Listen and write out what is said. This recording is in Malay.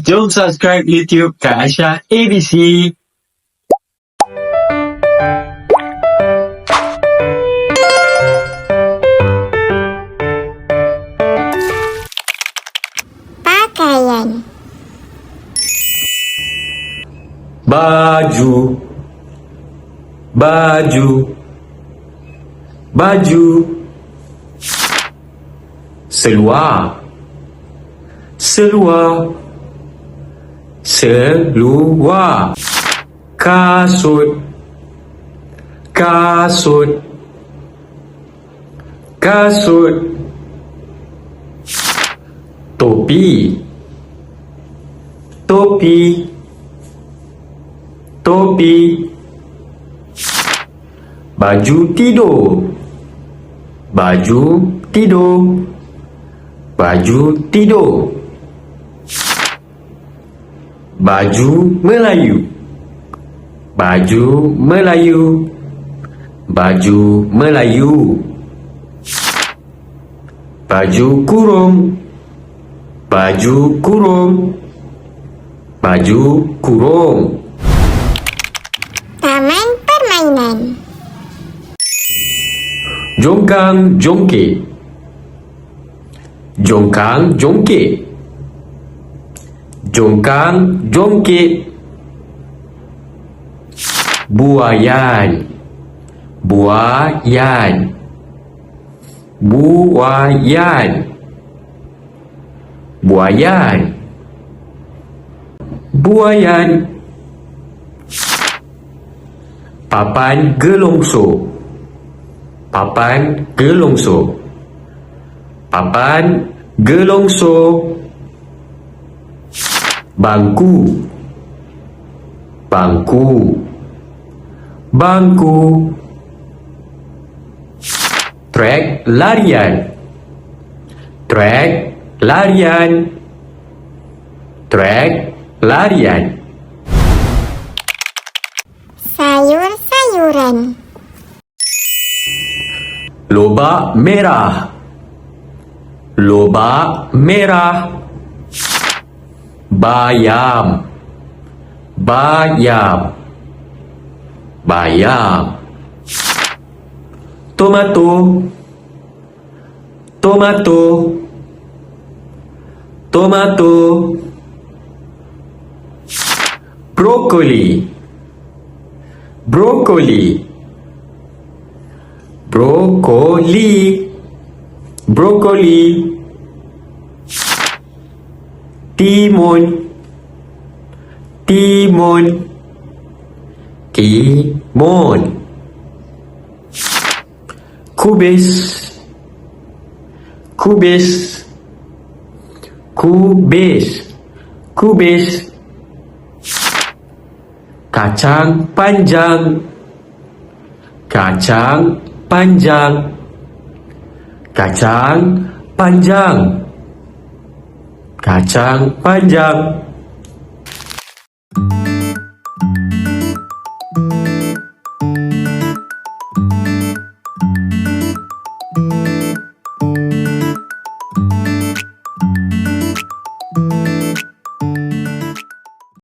Jom subscribe YouTube Kak Aisyah ABC. Pakaian. baju. Baju. Baju. Seluar. Seluar seluar kasut. Kasut. Kasut. Topi. Topi. Topi. Baju tidur. Baju tidur. Baju tidur baju Melayu. Baju Melayu. Baju Melayu. Baju kurung. Baju kurung. Baju kurung. Taman permainan. Jongkang jongkit Jongkang jongkit Jongkang jongkit. Buayan Buayan Buayan Buayan Buayan Papan gelongso. Papan gelongso. Papan gelongso Bangku. Bangku. Bangku. Trek larian. Trek larian. Trek larian. Sayur-sayuran. Lobak merah. Lobak merah Bayam. Bayam. Bayam. Tomato. Tomato. Tomato. Brokoli Brokoli Brokoli Brokoli Timun. Timun. Timun. Kubis. Kubis. Kubis. Kubis. Kacang panjang. Kacang panjang. Kacang panjang Kacang panjang